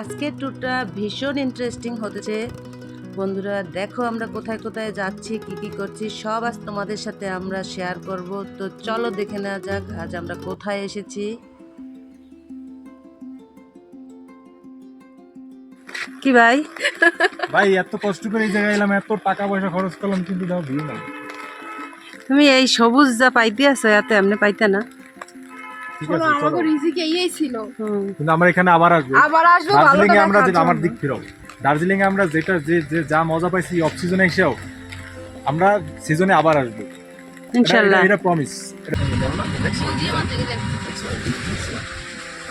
আজকের ট্যুরটা ভীষণ ইন্টারেস্টিং হতেছে বন্ধুরা দেখো আমরা কোথায় কোথায় যাচ্ছি কি কি করছি সব আজ তোমাদের সাথে আমরা শেয়ার করব। তো চলো দেখে নেওয়া যাক আজ আমরা কোথায় এসেছি। কি ভাই? ভাই এত কষ্ট করে এই জায়গায় এলাম এত টাকা পয়সা খরচ করলাম কিন্তু দাও ভিউ নাই তুমি এই সবুজ যা পাইতে আছো এত এমনি পাইতে না। ঠিক শোনো আছে চলো। আমাকে রিজিকে ইয়েই ছিল। কিন্তু আমরা এখানে আবার আসব। আবার আসব দার্জিলিং এ আমরা যেটা আমার দিক ফিরো। দার্জিলিং এ আমরা যেটা যে যে যা মজা পাইছি অফ সিজনে এসেও আমরা সিজনে আবার আসব। এটা- প্রমিস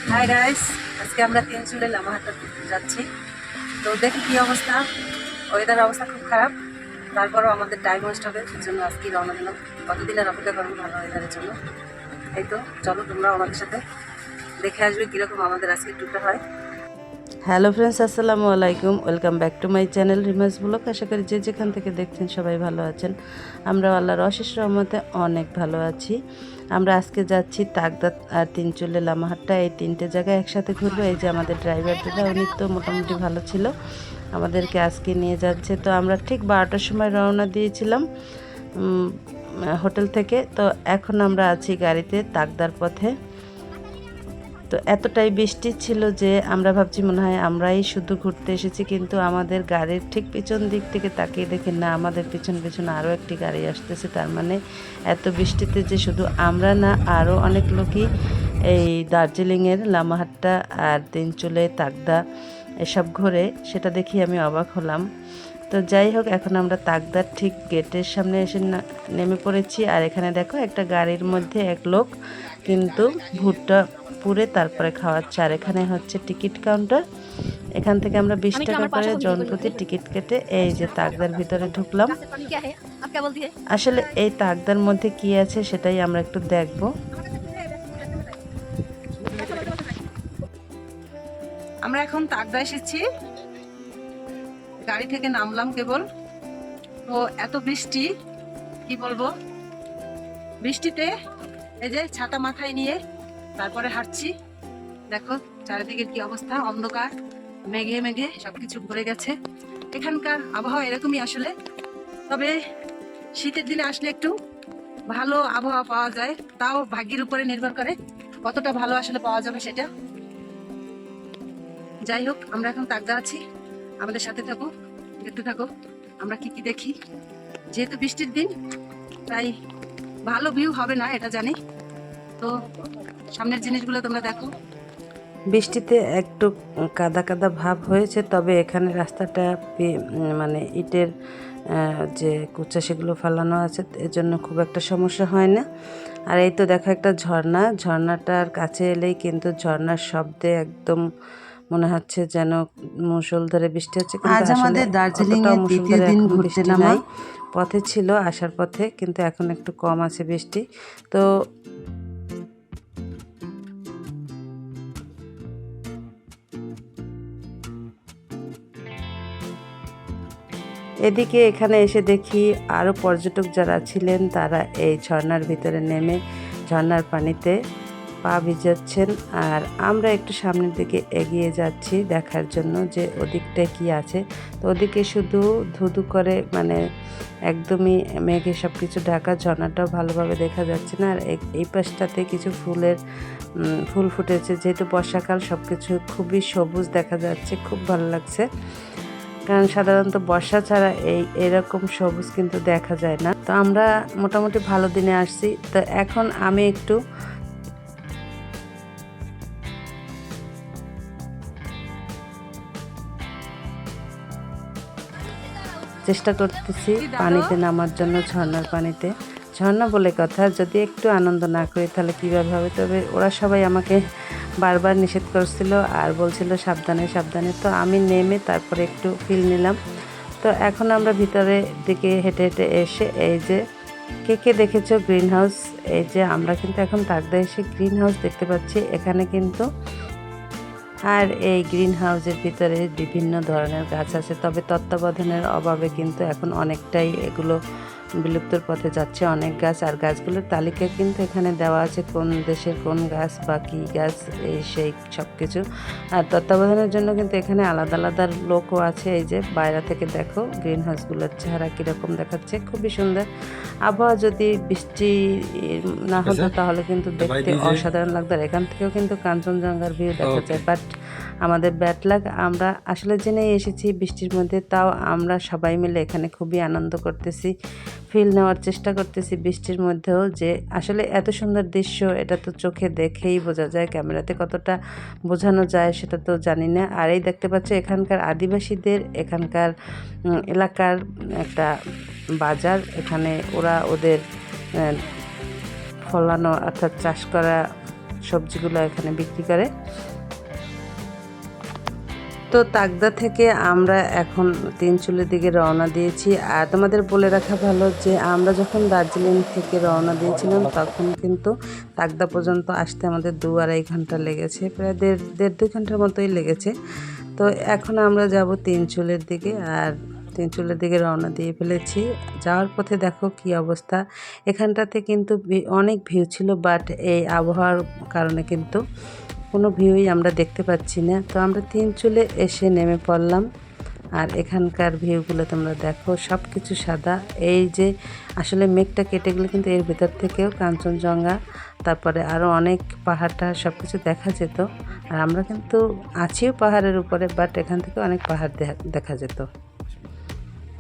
হাই গাইস আজকে আমরা তিন চুলে লামাহাটা ঘুরতে যাচ্ছি। তো দেখি কি অবস্থা। ওয়েদার অবস্থা খুব খারাপ। তারপরও আমাদের টাইম ওয়েস্ট হবে সেজন্য আজকে রওনা দিলাম। কতদিনের অপেক্ষা করব ভালো ওয়েদারের জন্য? এই তো, চলো তোমরা আমাদের সাথে দেখে আসবে কীরকম আমাদের আজকে ট্যুরটা হয়। হ্যালো ফ্রেন্ডস আসসালামু আলাইকুম। Welcome back to my channel রিমাস blog আশা করি যে যেখান থেকে দেখছেন সবাই ভালো আছেন। আমরা আল্লাহর অশেষ রহমতে অনেক ভালো আছি। আমরা আজকে যাচ্ছি তাকদাত আর তিনচুলে লামাহাট্টা। এই তিনটে জায়গায় একসাথে ঘুরবো। এই যে আমাদের ড্রাইভার দাদা, উনি তো মোটামুটি ভালো ছিল। আমাদেরকে আজকে নিয়ে যাচ্ছে। তো আমরা ঠিক বারোটার সময় রওনা দিয়েছিলাম। হোটেল থেকে। তো এখন আমরা আছি গাড়িতে তাকদার পথে। তো এতটাই বৃষ্টি ছিল যে আমরা ভাবছি মনে হয় আমরাই শুধু ঘুরতে এসেছি, কিন্তু আমাদের গাড়ির ঠিক পিছন দিক থেকে তাকিয়ে দেখি, না, আমাদের পিছন পিছন আরও একটি গাড়ি আসতেছে। তার মানে এত বৃষ্টিতে যে শুধু আমরা না, আরও অনেক লোকই এই দার্জিলিংয়ের, লামাহাট্টা আর তিনচুলে তাকদা এসব ঘোরে। সেটা দেখি আমি অবাক হলাম। তো যাই হোক এখন আমরা তাকদার ঠিক গেটের সামনে এসে নেমে পড়েছি। আর এখানে দেখো একটা গাড়ির মধ্যে এক লোক কিন্তু ভুট্টা পুরে তারপরে খাওয়াচ্ছে। আর এখানে হচ্ছে টিকিট কাউন্টার। এখান থেকে আমরা বিশ টাকা করে জনপ্রতি টিকিট কেটে এই যে তাকদার ভিতরে ঢুকলাম। আসলে এই তাকদার মধ্যে কি আছে সেটাই আমরা একটু দেখব। আমরা এখন তাকদা এসেছি। গাড়ি থেকে নামলাম কেবল। তো এত বৃষ্টি, কি বলব? বৃষ্টিতে এই যে ছাতা মাথায় নিয়ে তারপরে হাঁটছি। দেখো চারিদিকে কি অবস্থা? অন্ধকার, মেঘে মেঘে সবকিছু ভরে গেছে। এখানকার আবহাওয়া এরকমই আসলে। তবে শীতের দিনে আসলে একটু ভালো আবহাওয়া পাওয়া যায়। তাও ভাগ্যের উপরে নির্ভর করে কতটা ভালো আসলে পাওয়া যাবে সেটা। যাই হোক, আমরা এখন তাকদা আছি। আমাদের সাথে থাকো, দেখতে থাকো, আমরা কি কি দেখি। যেহেতু বৃষ্টির দিন, তাই ভালো ভিউ হবে না, এটা জানি। তো সামনের জিনিসগুলো তোমরা দেখো। বৃষ্টিতে একটু কাদা কাদা ভাব হয়েছে, তবে এখানে রাস্তাটা মানে ইটের যে কুচা সেগুলো ফেলানো আছে এজন্য খুব একটা সমস্যা হয় না। আর এই তো দেখো একটা ঝর্ণা, ঝর্ণাটার কাছে এলেই কিন্তু ঝর্ণার শব্দে একদম মনে হচ্ছে যেন মুষলধারে বৃষ্টি হচ্ছে আজ আমাদের অতটাও দ্বিতীয় দিন ঘুরতে নামা। পথে ছিল আসার পথে কিন্তু এখন একটু কম আছে বৃষ্টি তো এদিকে এখানে এসে দেখি আরও পর্যটক যারা ছিলেন তারা এই ঝর্ণার ভিতরে নেমে ঝর্ণার পানিতে পা ভিজাচ্ছেন আর আমরা একটু সামনের দিকে এগিয়ে যাচ্ছি দেখার জন্য যে ওদিকটায় কি আছে। তো ওদিকে শুধু ধুধু করে মানে একদমই মেঘে সব কিছু ঢাকা, ঝর্ণাটাও ভালোভাবে দেখা যাচ্ছে না। আর এই পাশটাতে কিছু ফুলের ফুল ফুটেছে। যেহেতু বর্ষাকাল সব কিছু খুবই সবুজ দেখা যাচ্ছে, খুব ভালো লাগছে। কারণ সাধারণত বর্ষা ছাড়া এই, এরকম সবুজ কিন্তু দেখা যায় না। তো আমরা মোটামুটি ভালো দিনে আসছি। তো এখন আমি একটু চেষ্টা করতেছি পানিতে নামার জন্য ঝর্ণার পানিতে। ঝর্ণা বলে কথা যদি একটু আনন্দ না করি তাহলে কীভাবে হবে? তবে ওরা সবাই আমাকে বারবার নিষেধ করছিল আর বলছিল সাবধানে সাবধানে। তো আমি নেমে তারপরে একটু ফিল নিলাম। তো এখন আমরা ভিতরে দিকে হেঁটে হেঁটে এসে এই যে কে কে দেখেছ গ্রিন হাউস এই যে আমরা কিন্তু এখন তাকদা এসে গ্রিন হাউস দেখতে পাচ্ছি। এখানে কিন্তু আর এই গ্রিন হাউসের ভিতরে বিভিন্ন ধরনের গাছ আছে, তবে তত্ত্বাবধানের অভাবে কিন্তু এখন অনেকটাই এগুলো বিলুপ্তর পথে যাচ্ছে অনেক গাছ আর গাছগুলোর তালিকা কিন্তু এখানে দেওয়া আছে কোন দেশের কোন গাছ বা কী গাছ এই সেই সব কিছু আর তত্ত্বাবধানের জন্য কিন্তু এখানে আলাদা আলাদা লোকও আছে এই যে বাইরে থেকে দেখো গ্রিন হাউসগুলোর চেহারা কীরকম দেখাচ্ছে খুবই সুন্দর। আবহাওয়া যদি বৃষ্টি না হতো তাহলে কিন্তু দেখতে অসাধারণ লাগতো আর এখান থেকেও কিন্তু কাঞ্চনজঙ্ঘার ভিউ দেখা যায়। বাট আমাদের ব্যাট লাগ আমরা আসলে জেনেই এসেছি বৃষ্টির মধ্যে, তাও আমরা সবাই মিলে এখানে খুবই আনন্দ করতেছি ফিল নেওয়ার চেষ্টা করতেছি বৃষ্টির মধ্যেও যে আসলে এত সুন্দর দৃশ্য, এটা তো চোখে দেখেই বোঝা যায়, ক্যামেরাতে কতটা বোঝানো যায় সেটা তো জানি না। আর এই দেখতে পাচ্ছ এখানকার আদিবাসীদের, এখানকার এলাকার একটা বাজার, এখানে ওরা ওদের ফলানো অর্থাৎ চাষ করা সবজিগুলো এখানে বিক্রি করে। তো তাকদা থেকে আমরা এখন তিন চুলের দিকে রওনা দিয়েছি। আর তোমাদের বলে রাখা ভালো যে আমরা যখন দার্জিলিং থেকে রওনা দিয়েছিলাম, তখন কিন্তু তাকদা পর্যন্ত আসতে আমাদের দু আড়াই ঘণ্টা লেগেছে, প্রায় দেড় দেড় দুই ঘণ্টার মতোই লেগেছে। তো এখন আমরা যাব তিন চুলের দিকে আর তিন চুলের দিকে রওনা দিয়ে ফেলেছি। যাওয়ার পথে দেখো কি অবস্থা। এখানটাতে কিন্তু অনেক ভিউ ছিল বাট এই আবহাওয়ার কারণে কিন্তু কোনো ভিউই আমরা দেখতে পাচ্ছি না। তো আমরা তিন চুলে এসে নেমে পড়লাম। আর এখানকার ভিউগুলো তোমরা দেখো সব কিছু সাদা। এই যে আসলে মেঘটা কেটে গেলে কিন্তু এর ভিতর থেকেও কাঞ্চনজঙ্ঘা, তারপরে আরও অনেক পাহাড় টাহাড় সব কিছু দেখা যেত। আর আমরা কিন্তু আছিও পাহাড়ের উপরে বাট এখান থেকে অনেক পাহাড় দেখা- যেত।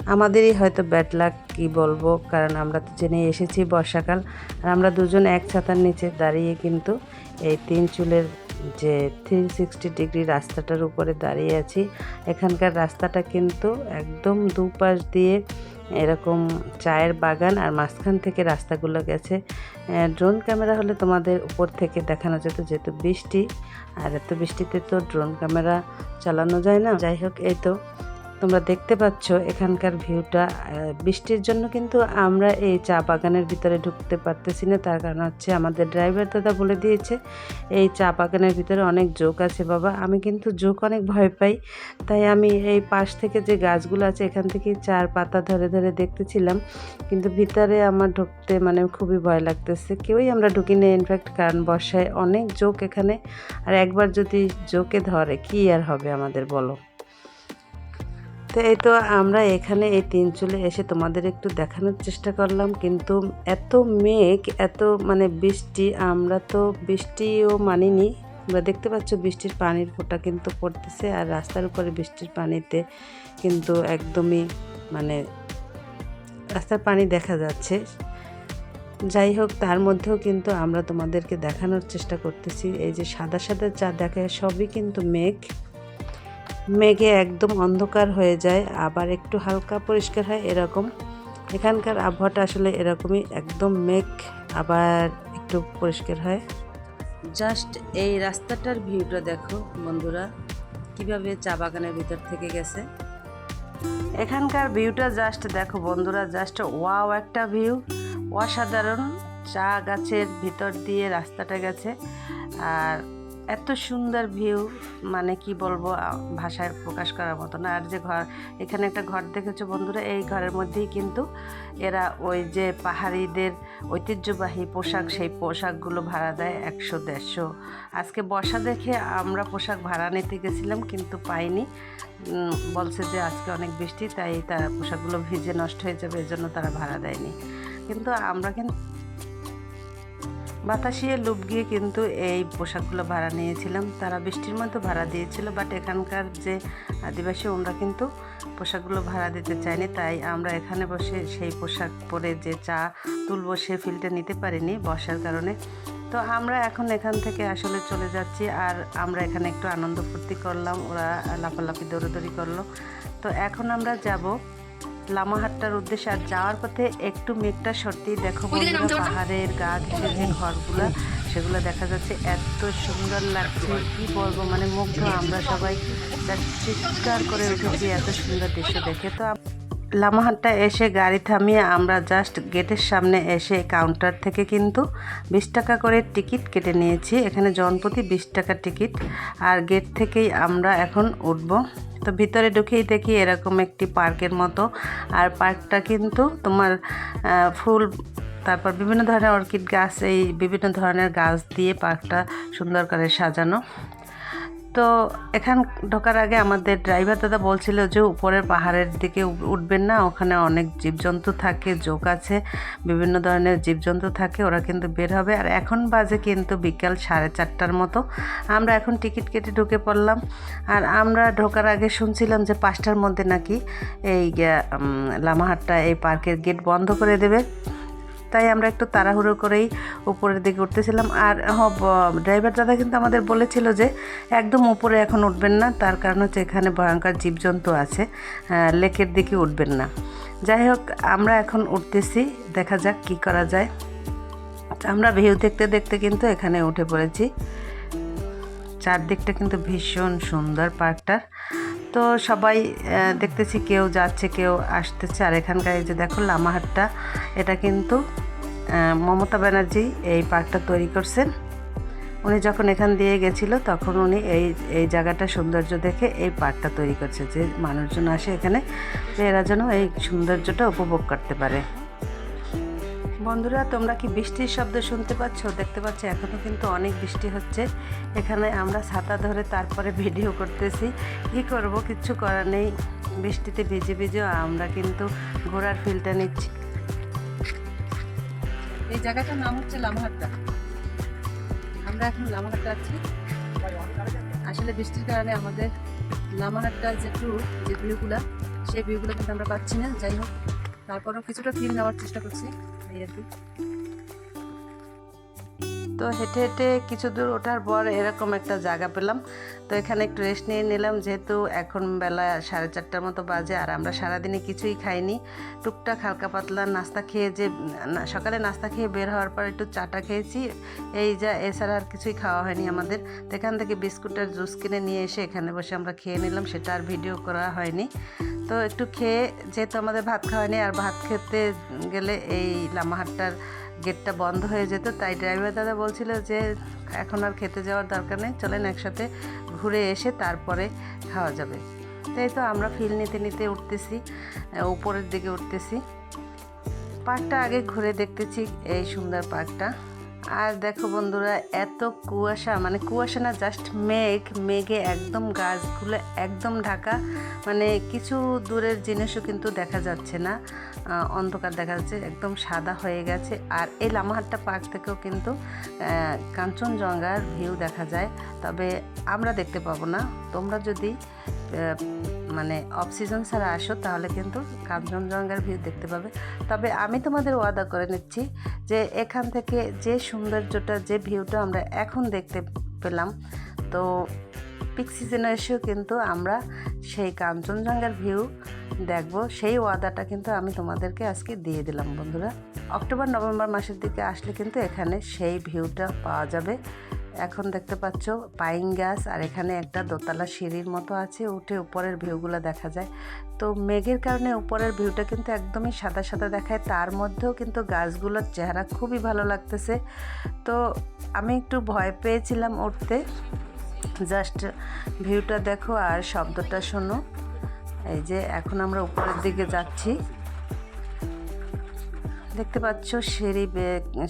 আমাদেরই হয়তো ব্যাড লাক কী বলব? কারণ আমরা তো জেনে এসেছি বর্ষাকাল। আর আমরা দুজন এক ছাতার নিচে দাঁড়িয়ে কিন্তু এই তিন চুলের যে থ্রি সিক্সটি ডিগ্রি রাস্তাটার উপরে দাঁড়িয়ে আছি। এখানকার রাস্তাটা কিন্তু একদম দুপাশ দিয়ে এরকম চায়ের বাগান আর মাঝখান থেকে রাস্তাগুলো গেছে। ড্রোন ক্যামেরা হলে তোমাদের উপর থেকে দেখানো যেত যেহেতু বৃষ্টি, আর এত বৃষ্টিতে তো ড্রোন ক্যামেরা চালানো যায় না। যাই হোক, এই তো। তোমরা দেখতে পাচ্ছ এখানকার ভিউটা। বৃষ্টির জন্য কিন্তু আমরা এই চা বাগানের ভিতরে ঢুকতে পারতেছি না। তার কারণ হচ্ছে আমাদের ড্রাইভার দাদা বলে দিয়েছে, এই চা বাগানের ভিতরে অনেক জোক আছে বাবা। আমি কিন্তু জোক অনেক ভয় পাই, তাই আমি এই পাশ থেকে যে গাছগুলো আছে এখান থেকে চার পাতা ধরে ধরে দেখতেছিলাম। কিন্তু ভিতরে আমার ঢুকতে মানে খুবই ভয় লাগতেছে। কেউই আমরা ঢুকি না ইনফ্যাক্ট কারণ বর্ষায় অনেক জোক এখানে। আর একবার যদি জোকে ধরে, কি আর হবে আমাদের বলো? তো এই তো আমরা এখানে এই তিন চুলে এসে তোমাদের একটু দেখানোর চেষ্টা করলাম। কিন্তু এত মেঘ, এত মানে বৃষ্টি, আমরা তো বৃষ্টিও মানিনি। তোমরা দেখতে পাচ্ছ বৃষ্টির পানির ফোঁটা কিন্তু পড়তেছে আর রাস্তার উপরে বৃষ্টির পানিতে কিন্তু একদমই মানে রাস্তার পানি দেখা যাচ্ছে। যাই হোক, তার মধ্যেও কিন্তু আমরা তোমাদেরকে দেখানোর চেষ্টা করতেছি। এই যে সাদা সাদা চা দেখায় সবই কিন্তু মেঘ। মেঘে একদম অন্ধকার হয়ে যায় আবার একটু হালকা পরিষ্কার হয় এরকম। এখানকার আবহাওয়াটা আসলে এরকমই একদম মেঘ আবার একটু পরিষ্কার হয়। জাস্ট এই রাস্তাটার ভিউটা দেখো বন্ধুরা কীভাবে চা বাগানের ভিতর থেকে গেছে। এখানকার ভিউটা জাস্ট দেখো বন্ধুরা জাস্ট ওয়াও একটা ভিউ অসাধারণ চা গাছের ভিতর দিয়ে রাস্তাটা গেছে। আর এত সুন্দর ভিউ মানে কি বলব ভাষায় প্রকাশ করার মতো না। আর যে ঘর, এখানে একটা ঘর দেখেছ বন্ধুরা, এই ঘরের মধ্যেই কিন্তু এরা ওই যে পাহাড়িদের ঐতিহ্যবাহী পোশাক, সেই পোশাকগুলো ভাড়া দেয় একশো, দেড়শো। আজকে বর্ষা দেখে আমরা পোশাক ভাড়া নিতে গেছিলাম, কিন্তু পাইনি। বলছে যে আজকে অনেক বৃষ্টি, তাই তারা পোশাকগুলো ভিজে নষ্ট হয়ে যাবে, এজন্য তারা ভাড়া দেয়নি। কিন্তু আমরা কিন্তু বাতাসিয়ে লুপ গিয়ে কিন্তু এই পোশাকগুলো ভাড়া নিয়েছিলাম। তারা বৃষ্টির মধ্যে ভাড়া দিয়েছিল বাট এখানকার যে আদিবাসী ওনরা কিন্তু পোশাকগুলো ভাড়া দিতে চায়নি, তাই আমরা এখানে বসে সেই পোশাক পরে যে চা তুলবো সে ফিলটা নিতে পারিনি বর্ষার কারণে। তো আমরা এখন এখান থেকে আসলে চলে যাচ্ছি আর আমরা এখানে একটু আনন্দ ফুর্তি করলাম, ওরা লাফালাফি, দৌড়াদৌড়ি করল। তো এখন আমরা যাব লামাহাট্টার উদ্দেশ্যে আর যাওয়ার পথে একটু মেঘটা সত্যিই দেখো পাহাড়ের গা যে ঘরগুলো সেগুলো দেখা যাচ্ছে এত সুন্দর লাগছে। কি বলব মানে মুগ্ধ আমরা সবাই। চিৎকার করে উঠেছি এত সুন্দর দৃশ্য দেখে। তো লামাহাট্টা এসে গাড়ি থামিয়ে আমরা জাস্ট গেটের সামনে এসে কাউন্টার থেকে কিন্তু বিশ টাকা করে টিকিট কেটে নিয়েছি। এখানে জনপ্রতি বিশ টাকা টিকিট আর গেট থেকেই আমরা এখন উঠব। তো ভিতরে ঢুকেই দেখি এরকম একটি পার্কের মতো। আর পার্কটা কিন্তু তোমার ফুল, তারপর বিভিন্ন ধরনের অর্কিড গাছ, এই বিভিন্ন ধরনের গাছ দিয়ে পার্কটা সুন্দর করে সাজানো। তো এখান ঢোকার আগে আমাদের ড্রাইভার দাদা বলছিল যে উপরের পাহাড়ের দিকে উঠবেন না, ওখানে অনেক জীবজন্তু থাকে, জোক আছে, বিভিন্ন ধরনের জীবজন্তু থাকে, ওরা কিন্তু বের হবে। আর এখন বাজে কিন্তু বিকাল সাড়ে চারটার মতো। আমরা এখন টিকিট কেটে ঢুকে পড়লাম। আর আমরা ঢোকার আগে শুনছিলাম যে পাঁচটার মধ্যে নাকি এই লামাহাটটা এই পার্কের গেট বন্ধ করে দেবে। তাই আমরা একটু তাড়াহুড়ো করেই উপরের দিকে উঠতেছিলাম। আর ড্রাইভার দাদা কিন্তু আমাদের বলেছিল যে একদম উপরে এখন উঠবেন না, তার কারণ হচ্ছে এখানে ভয়ঙ্কর জীবজন্তু আছে লেকের দিকে উঠবেন না। যাই হোক, আমরা এখন উঠতেছি, দেখা যাক কি করা যায়। আমরা ভিউ দেখতে দেখতে কিন্তু এখানে উঠে পড়েছি। চারদিকটা কিন্তু ভীষণ সুন্দর পার্কটার। তো সবাই দেখতেছি কেউ যাচ্ছে, কেউ আসতেছে। আর এখানকার এই যে দেখো লামাহাটটা, এটা কিন্তু মমতা ব্যানার্জি এই পার্কটা তৈরি করছেন। উনি যখন এখান দিয়ে গেছিল, তখন উনি এই এই জায়গাটা সৌন্দর্য দেখে এই পার্কটা তৈরি করছে, যে মানুষজন আসে এখানে তো এরা যেন এই সৌন্দর্যটা উপভোগ করতে পারে। বন্ধুরা, তোমরা কি বৃষ্টির শব্দ শুনতে পাচ্ছ? দেখতে পাচ্ছ এখনও কিন্তু অনেক বৃষ্টি হচ্ছে। এখানে আমরা ছাতা ধরে তারপরে ভিডিও করতেছি। কি করব? কিচ্ছু করার নেই। বৃষ্টিতে ভিজে ভিজেও আমরা কিন্তু ঘোরার ফিলটা নিচ্ছি। এই জায়গাটার নাম হচ্ছে লামাহাট্টা। আমরা এখন লামাহাট্টা আছি। আসলে বৃষ্টির কারণে আমাদের লামাহাট্টা যে ট্যুর যে ভিউগুলো সেই ভিউগুলো কিন্তু আমরা পাচ্ছি না। যাই হোক, তারপরেও কিছুটা ফিল নেওয়ার চেষ্টা করছি। এই আর কি। তো হেঁটে হেঁটে কিছু দূর ওঠার পর এরকম একটা জায়গা পেলাম। তো এখানে একটু রেস্ট নিয়ে নিলাম, যেহেতু এখন বেলা সাড়ে চারটার মতো বাজে আর আমরা সারাদিনে কিছুই খাইনি। টুকটাক হালকা পাতলা নাস্তা খেয়ে যে সকালে নাস্তা খেয়ে বের হওয়ার পর একটু চাটা খেয়েছি। এই যা, এছাড়া আর কিছুই খাওয়া হয়নি আমাদের। তো এখান থেকে বিস্কুটের জুস কিনে নিয়ে এসে এখানে বসে আমরা খেয়ে নিলাম, সেটা আর ভিডিও করা হয়নি। তো একটু খেয়ে, যেহেতু আমাদের ভাত খাওয়া আর ভাত খেতে গেলে এই লামাহাট্টার গেটটা বন্ধ হয়ে যেত, তাই ড্রাইভার দাদা বলছিল যে এখন আর খেতে যাওয়ার দরকার নেই, চলেন একসাথে ঘুরে এসে তারপরে খাওয়া যাবে। তাই তো আমরা ফিল নিতে নিতে উঠতেছি উপরের দিকে উঠতেছি। পার্কটা আগে ঘুরে দেখতেছি, এই সুন্দর পার্কটা। আর দেখো বন্ধুরা, এত কুয়াশা মানে কুয়াশা না জাস্ট মেঘ, মেঘে একদম গাছগুলো একদম ঢাকা মানে কিছু দূরের জিনিসও কিন্তু দেখা যাচ্ছে না অন্ধকার দেখা যাচ্ছে, একদম সাদা হয়ে গেছে, আর এই লামাহাট্টা পার্ক থেকেও কিন্তু কাঞ্চনজঙ্ঘার ভিউ দেখা যায়, তবে আমরা দেখতে পাবো না, তোমরা যদি মানে অফ সিজন ছাড়া আসো, তাহলে কিন্তু কাঞ্চনজঙ্ঘার ভিউ দেখতে পাবে। তবে আমি তোমাদের ওয়াদা করে নিচ্ছি যে এখান থেকে যে সৌন্দর্যটা, যে ভিউটা আমরা এখন দেখতে পেলাম, তো পিক সিজনে এসেও কিন্তু আমরা সেই কাঞ্চনজঙ্ঘার ভিউ দেখব। সেই ওয়াদাটা কিন্তু আমি তোমাদেরকে আজকে দিয়ে দিলাম, বন্ধুরা। অক্টোবর নভেম্বর মাসের দিকে আসলে কিন্তু এখানে সেই ভিউটা পাওয়া যাবে। এখন দেখতে পাচ্ছ, পাইন গাছ, আর এখানে একটা দোতলা সিঁড়ির মতো আছে, উঠে উপরের ভিউগুলো দেখা যায়। তো মেঘের কারণে উপরের ভিউটা কিন্তু একদমই সাদা সাদা দেখায়, তার মধ্যেও কিন্তু গাছগুলোর চেহারা খুবই ভালো লাগতেছে। তো আমি একটু ভয় পেয়েছিলাম উঠতে। জাস্ট ভিউটা দেখো আর শব্দটা শোনো। এই যে এখন আমরা উপরের দিকে যাচ্ছি। দেখতে পাচ্ছ সিঁড়ি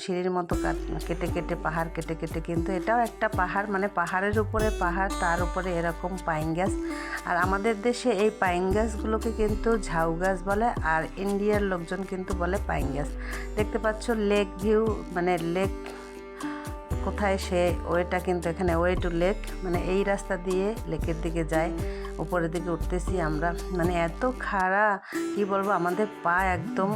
সিঁড়ির মতো কাট- কেটে কেটে পাহাড়, কেটে কেটে কিন্তু এটাও একটা পাহাড় মানে পাহাড়ের উপরে পাহাড়, তার উপরে এরকম পাইন গাছ। আর আমাদের দেশে এই পাইন গাছগুলোকে কিন্তু ঝাউ গাছ বলে, আর ইন্ডিয়ার লোকজন কিন্তু বলে পাইন গাছ। দেখতে পাচ্ছ লেক ভিউ মানে লেক কোথায় সে ওয়েটা কিন্তু এখানে ওয়ে টু লেক মানে এই রাস্তা দিয়ে লেকের দিকে যায়। উপরের দিকে উঠতেছি আমরা। মানে এত খাড়া, কি বলব, আমাদের পা একদম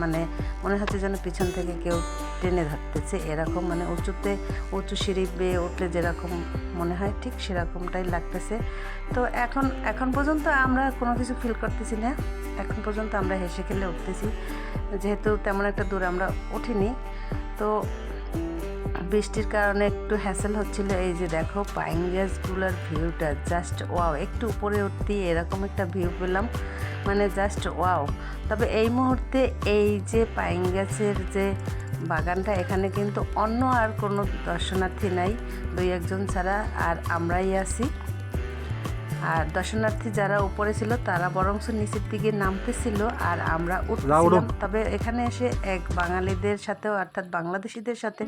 মানে মনে হচ্ছে যেন পিছন থেকে কেউ টেনে ধরতেছে। এরকম মানে উঁচুতে, উঁচু সিঁড়ি বেয়ে উঠলে যেরকম মনে হয়, ঠিক সেরকমটাই লাগতেছে। তো এখন এখন পর্যন্ত আমরা কোনো কিছু ফিল করতেছি না। এখন পর্যন্ত আমরা হেসে খেলে উঠতেছি। যেহেতু তেমন একটা দূর আমরা উঠিনি। তো বৃষ্টির কারণে একটু হ্যাসেল হচ্ছিল। এই যে দেখো পাইন গাছগুলোর ভিউটা জাস্ট ওয়াও একটু উপরে উঠতেই এরকম একটা ভিউ পেলাম। মানে জাস্ট ওয়াও তবে এই মুহূর্তে এই যে পাইন গাছের যে বাগানটা এখানে কিন্তু অন্য আর কোনো দর্শনার্থী নাই দুই একজন ছাড়া আর আমরাই আছি। আর দর্শনার্থী যারা উপরে ছিল তারা বরংস নিচের দিকে নামতেছিল আর আমরা উঠছিলাম। তবে এখানে এসে এক বাঙালিদের সাথেও অর্থাৎ বাংলাদেশিদের সাথে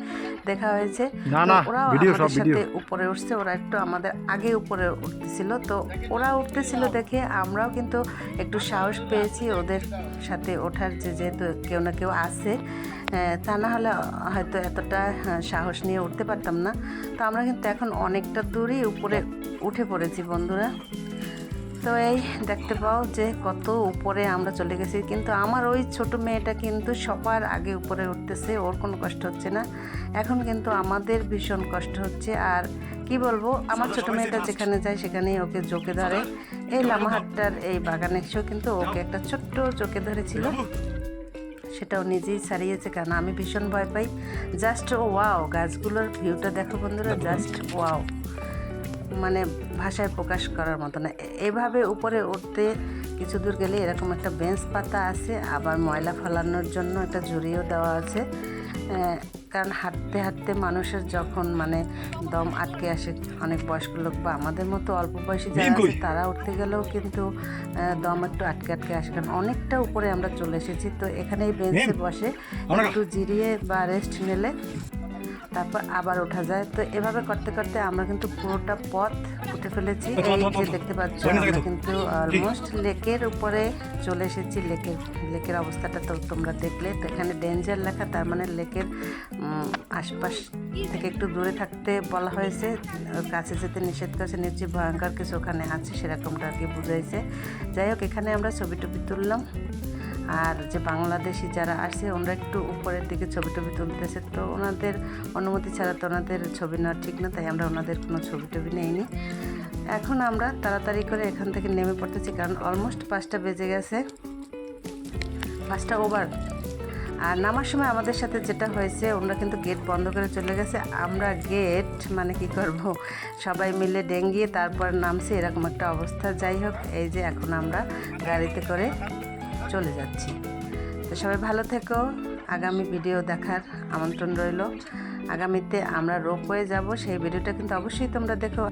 দেখা হয়েছে। না, না, ওরাও ভিডিও সব আমাদের ভিডিও। সাথে উপরে উঠছে ওরা একটু আমাদের আগে উপরে উঠতেছিল। তো ওরা উঠতেছিল দেখে আমরাও কিন্তু একটু সাহস পেয়েছি ওদের সাথে ওঠার যে যেহেতু কেউ না কেউ আছে তা না হলে হয়তো এতটা সাহস নিয়ে উঠতে পারতাম না। তো আমরা কিন্তু এখন অনেকটা দূরেই উপরে উঠে পড়েছি বন্ধুরা। তো এই দেখতে পাও যে কত উপরে আমরা চলে গেছি। কিন্তু আমার ওই ছোট মেয়েটা কিন্তু সবার আগে উপরে উঠতেছে ওর কোনো কষ্ট হচ্ছে না। এখন কিন্তু আমাদের ভীষণ কষ্ট হচ্ছে আর কি বলব আমার ছোট মেয়েটা যেখানে যায় সেখানেই ওকে জোকে ধরে। এই লামাহাটটার এই বাগানে এসেও কিন্তু ওকে একটা ছোট্ট চোখে ধরেছিল। সেটাও নিজেই ছাড়িয়েছে কারণ আমি ভীষণ ভয় পাই। জাস্ট ওয়াও গাছগুলোর ভিউটা দেখো বন্ধুরা জাস্ট ওয়াও। মানে ভাষায় প্রকাশ করার মতো না। এভাবে উপরে উঠতে কিছু দূর গেলে এরকম একটা বেঞ্চ পাতা আছে আবার ময়লা ফেলানোর জন্য একটা জুড়িও দেওয়া আছে। কারণ হাঁটতে হাঁটতে মানুষের যখন মানে দম আটকে আসে অনেক বয়স্ক লোক বা আমাদের মতো অল্প বয়সী যারা আছে তারা উঠতে গেলেও কিন্তু দম একটু আটকে আটকে আসে। কারণ অনেকটা উপরে আমরা চলে এসেছি তো এখানে এই বেঞ্চে বসে একটু জিরিয়ে বা রেস্ট নিলে তারপর আবার ওঠা যায়। তো এভাবে করতে করতে আমরা কিন্তু পুরোটা পথ উঠে ফেলেছি। এই যে দেখতে পাচ্ছ আমরা কিন্তু অলমোস্ট লেকের উপরে চলে এসেছি। লেকের লেকের অবস্থাটা তো তোমরা দেখলে। তো এখানে ডেঞ্জার লেখা তার মানে লেকের আশপাশ থেকে একটু দূরে থাকতে বলা হয়েছে। কাছে যেতে নিষেধ করেছে নিশ্চয়ই ভয়ঙ্কর কিছু ওখানে আছে সেরকমটা আর কি বুঝাইছে। যাই হোক এখানে আমরা ছবি টবি তুললাম। আর যে বাংলাদেশি যারা আসে, ওনারা একটু উপরের দিকে ছবি টবি তুলতেছে। তো ওনাদের অনুমতি ছাড়া তো ওনাদের ছবি নেওয়া ঠিক না, তাই আমরা ওনাদের কোনো ছবি টবি নেইনি। এখন আমরা তাড়াতাড়ি করে এখান থেকে নেমে পড়তেছি, কারণ অলমোস্ট পাঁচটা বেজে গেছে। পাঁচটা ওভার আর নামার সময় আমাদের সাথে যেটা হয়েছে, ওনারা কিন্তু গেট বন্ধ করে চলে গেছে। আমরা গেট মানে কি করব? সবাই মিলে ডেঙ্গিয়ে তারপর নামছে, এরকম একটা অবস্থা। যাই হোক, এই যে এখন আমরা গাড়িতে করে চলে যাচ্ছি। তো সবাই ভালো থেকো। আগামী ভিডিও দেখার আমন্ত্রণ রইল। আগামীতে আমরা রোপওয়ে যাব। সেই ভিডিওটা কিন্তু অবশ্যই তোমরা দেখো।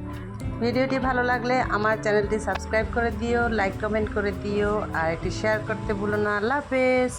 ভিডিওটি ভালো লাগলে আমার চ্যানেলটি সাবস্ক্রাইব করে দিও লাইক কমেন্ট করে দিও, আর একটি শেয়ার করতে ভুলো না। আল্লাহ হাফেজ।